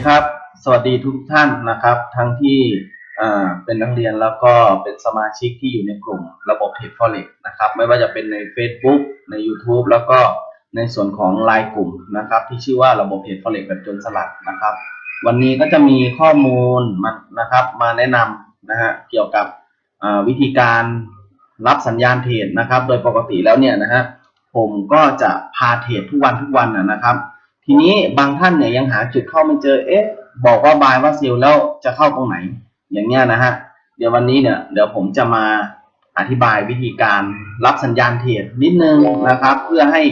ดีครับ สวัสดีทุกท่านนะครับ ทั้งที่เป็นนักเรียนแล้วก็เป็นสมาชิกที่อยู่ในกลุ่มระบบ t ท d ฟอเร็กนะครับ ไม่ว่าจะเป็นใน Facebook ใน YouTube แล้วก็ในส่วนของไลน์กลุ่มนะครับ ที่ชื่อว่าระบบ t ท d ฟอเร็กแบบจนสลัดนะครับ วันนี้ก็จะมีข้อมูลมานะครับ มาแนะนำนะฮะเกี่ยวกับวิธีการรับสัญญาณเทรดนะครับ โดยปกติแล้วเนี่ยนะฮะผมก็จะพาเทรดทุกวันทุกวันนะครับ ทีนี้บางท่านเนี่ยยังหาจุดเข้าไม่เจอ เอ๊ะ บอกว่าบายว่าเซลแล้วจะเข้าตรงไหน อย่างเงี้ยนะฮะ เดี๋ยววันนี้เนี่ย เดี๋ยวผมจะมาอธิบายวิธีการรับสัญญาณเทรดนิดนึงนะครับ เพื่อให้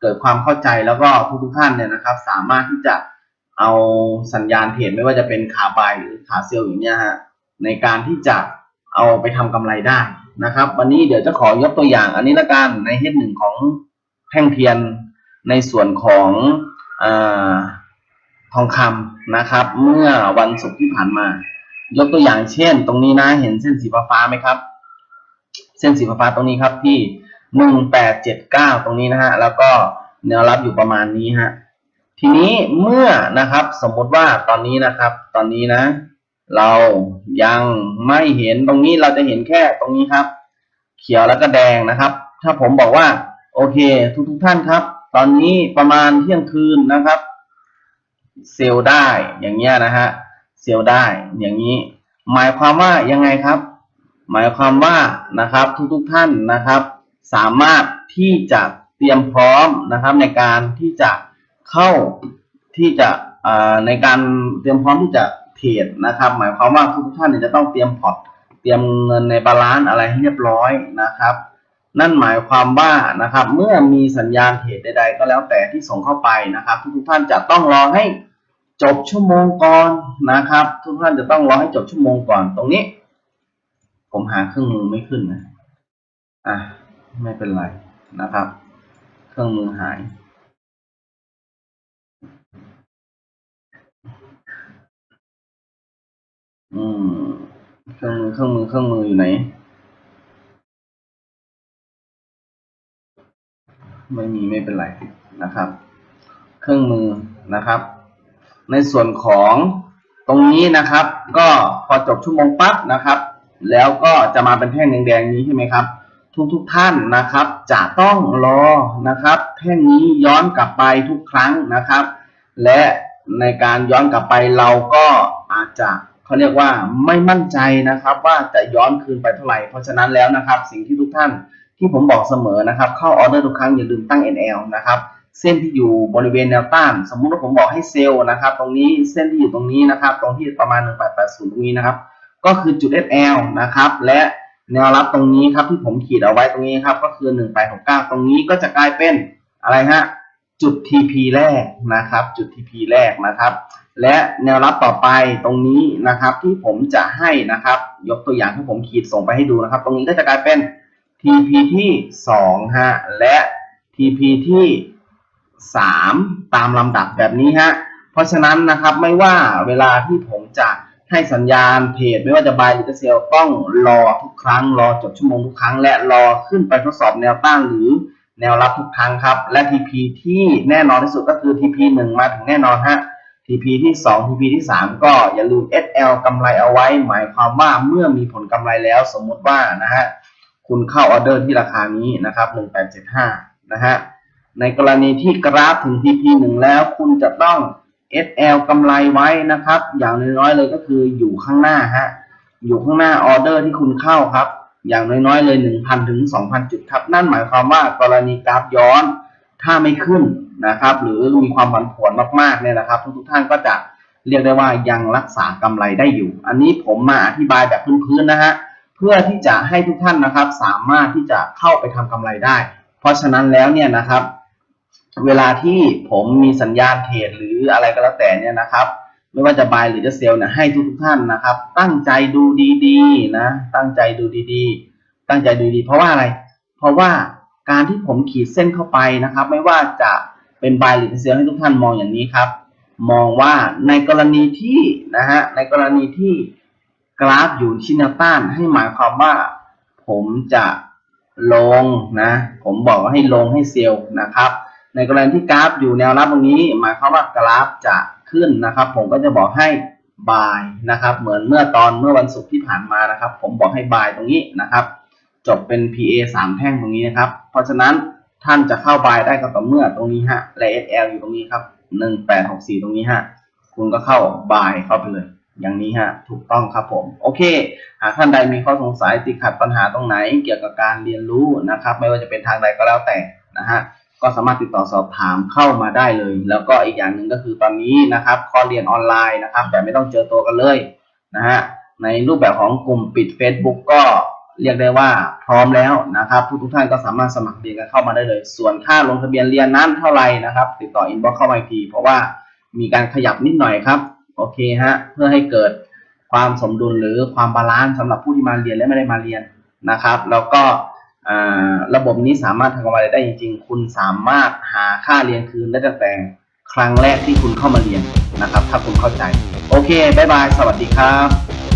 เกิดความเข้าใจแล้วก็ทุกๆท่านเนี่ยนะครับ สามารถที่จะเอาสัญญาณเทรดไม่ว่าจะเป็นขาบายหรือขาเซลอย่างเงี้ยฮะในการที่จะเอาไปทำกำไรได้นะครับ วันนี้เดี๋ยวจะขอยกตัวอย่างอันนี้ละกันในเฮดหนึ่งของแท่งเทียนในส่วนของ ทองคำนะครับ เมื่อวันศุกร์ที่ผ่านมา ยกตัวอย่างเช่น ตรงนี้นะเห็นเส้นสีฟ้าไหมครับ เส้นสีฟ้าตรงนี้ครับที่หนึ่งแปดเจ็ดเก้าตรงนี้นะฮะแล้วก็แนวรับอยู่ประมาณนี้ฮะทีนี้เมื่อนะครับสมมติว่าตอนนี้นะครับ ตอนนี้นะ เรายังไม่เห็นตรงนี้เราจะเห็นแค่ตรงนี้ครับ เขียวแล้วก็แดงนะครับ ถ้าผมบอกว่า โอเค ทุกทุกท่านครับ ตอนนี้ประมาณเที่ยงคืนนะครับ เซลล์ได้อย่างเงี้ยนะฮะเซลล์ได้อย่างนี้ หมายความว่ายังไงครับ หมายความว่านะครับทุกๆท่านนะครับ สามารถที่จะเตรียมพร้อมนะครับ ในการที่จะเข้าที่จะในการเตรียมพร้อมที่จะเทรดนะครับ หมายความว่าทุกๆท่านจะต้องเตรียมพอร์ตเตรียมเงินในบาลานซ์อะไรให้เรียบร้อยนะครับ นั่นหมายความว่านะครับ เมื่อมีสัญญาณเทรดใด ๆ ก็แล้วแต่ที่ส่งเข้าไปนะครับ ทุกท่านจะต้องรอให้จบชั่วโมงก่อนนะครับ ทุกท่านจะต้องรอให้จบชั่วโมงก่อนตรงนี้ ผมหาเครื่องมือไม่ขึ้นนะอะไม่เป็นไรนะครับ เครื่องมือหายอืมเครื่องมือเครื่องมือเครื่องมืออยู่ไหน ไม่มีไม่เป็นไรนะครับ เครื่องมือนะครับ ในส่วนของตรงนี้นะครับ ก็พอจบชั่วโมงปั๊บนะครับ แล้วก็จะมาเป็นแท่งแดงๆนี้ใช่ไหมครับ ทุกทุกท่านนะครับ จะต้องรอนะครับ แท่งนี้ย้อนกลับไปทุกครั้งนะครับ และในการย้อนกลับไปเราก็อาจจะเขาเรียกว่าไม่มั่นใจนะครับ ว่าจะย้อนคืนไปเท่าไหร่เพราะฉะนั้นแล้วนะครับ สิ่งที่ทุกท่าน ที่ผมบอกเสมอนะครับ เข้าออเดอร์ทุกครั้งอย่าลืมตั้ง NL นะครับเส้นที่อยู่บริเวณแนวต้าน สมมุติว่าผมบอกให้เซลล์นะครับ ตรงนี้เส้นที่อยู่ตรงนี้นะครับ ตรงที่ประมาณ 1880 ตรงนี้นะครับ ก็คือจุด SL นะครับ และแนวรับตรงนี้ครับที่ผมขีดเอาไว้ตรงนี้ครับ ก็คือ 1869 ตรงนี้ก็จะกลายเป็นอะไรฮะจุด TP แรกนะครับ จุด TP แรกนะครับ และแนวรับต่อไปตรงนี้นะครับที่ผมจะให้นะครับ ยกตัวอย่างที่ผมขีดส่งไปให้ดูนะครับ ตรงนี้ก็จะกลายเป็น TP ที่2ฮะและ TP ที่ 3 ตามลำดับแบบนี้ฮะเพราะฉะนั้นนะครับไม่ว่าเวลาที่ผมจะให้สัญญาณเทรดไม่ว่าจะบายหรือจะเซลต้องรอทุกครั้ง รอจบชั่วโมงทุกครั้ง และรอขึ้นไปทดสอบแนวต้านหรือแนวรับทุกครั้งครับ และ TP ที่แน่นอนที่สุดก็คือ TP 1 มาถึงแน่นอนฮะ TP ที่ 2 TP ที่ 3 ก็อย่าลืม SL กำไรเอาไว้ หมายความว่าเมื่อมีผลกำไรแล้วสมมติว่านะฮะ คุณเข้าออเดอร์ที่ราคานี้นะครับ1875นะฮะในกรณีที่กราฟถึง TP 1 แล้วคุณจะต้อง SL กำไรไว้นะครับ อย่างน้อยๆเลยก็คืออยู่ข้างหน้าฮะอยู่ข้างหน้าออเดอร์ที่คุณเข้าครับ อย่างน้อยๆเลย 1,000 ถึง 2,000 จุดครับ นั่นหมายความว่ากรณีกราฟย้อนถ้าไม่ขึ้นนะครับ หรือมีความผันผวนมากๆเนี่ยนะครับ ทุกๆท่านก็จะเรียกได้ว่ายังรักษากำไรได้อยู่ อันนี้ผมมาอธิบายแบบพื้นๆนะฮะ เพื่อที่จะให้ทุกท่านนะครับ สามารถที่จะเข้าไปทำกำไรได้ เพราะฉะนั้นแล้วเนี่ยนะครับ เวลาที่ผมมีสัญญาณเทรดหรืออะไรก็แล้วแต่เนี่ยนะครับ ไม่ว่าจะบายหรือจะเซลล์เนี่ยให้ทุกทุกท่านนะครับ ตั้งใจดูดีๆนะ ตั้งใจดูดีๆ ตั้งใจดูดีเพราะว่าอะไร เพราะว่าการที่ผมขีดเส้นเข้าไปนะครับ ไม่ว่าจะเป็นบายหรือจะเซลล์ให้ทุกท่านมองอย่างนี้ครับ มองว่าในกรณีที่นะฮะในกรณีที่ กราฟอยู่ที่แนวต้านให้หมายความว่า ผมจะลงนะ ผมบอกให้ลงให้เซลล์นะครับ ในกรณีที่กราฟอยู่แนวรับตรงนี้ หมายความว่ากราฟจะขึ้นนะครับ ผมก็จะบอกให้บายนะครับ เหมือนเมื่อตอนเมื่อวันศุกร์ที่ผ่านมานะครับ ผมบอกให้บายตรงนี้นะครับ จบเป็น PA สามแท่งตรงนี้นะครับ เพราะฉะนั้นท่านจะเข้าบายได้ก็ต่อเมื่อตรงนี้ฮะและ SL อยู่ตรงนี้ครับหนึ่งแปดหกสี่ตรงนี้ฮะ คุณก็เข้าบายเข้าไปเลย อย่างนี้ฮะถูกต้องครับผมโอเค หากท่านใดมีข้อสงสัยติดขัดปัญหาตรงไหน เกี่ยวกับการเรียนรู้นะครับ ไม่ว่าจะเป็นทางใดก็แล้วแต่นะฮะก็สามารถติดต่อสอบถามเข้ามาได้เลย แล้วก็อีกอย่างหนึ่งก็คือตอนนี้นะครับข้อเรียนออนไลน์นะครับ แต่ไม่ต้องเจอตัวกันเลยนะฮะในรูปแบบของกลุ่มปิด Facebook ก็เรียกได้ว่าพร้อมแล้วนะครับทุกทุกท่านก็สามารถสมัครเรียนกันเข้ามาได้เลย ส่วนค่าลงทะเบียนเรียนนั้นเท่าไหร่นะครับ ติดต่ออินบ็อกเข้ามาอีกทีเพราะว่ามีการขยับนิดหน่อยครับ โอเคฮะเพื่อให้เกิดความสมดุลหรือความบาลานซ์สำหรับผู้ที่มาเรียนและไม่ได้มาเรียนนะครับ แล้วก็ระบบนี้สามารถทำกำไรได้จริง ๆ คุณสามารถหาค่าเรียนคืนได้ตั้งแต่ครั้งแรกที่คุณเข้ามาเรียนนะครับ ถ้าคุณเข้าใจ โอเค บ๊ายบาย สวัสดีครับ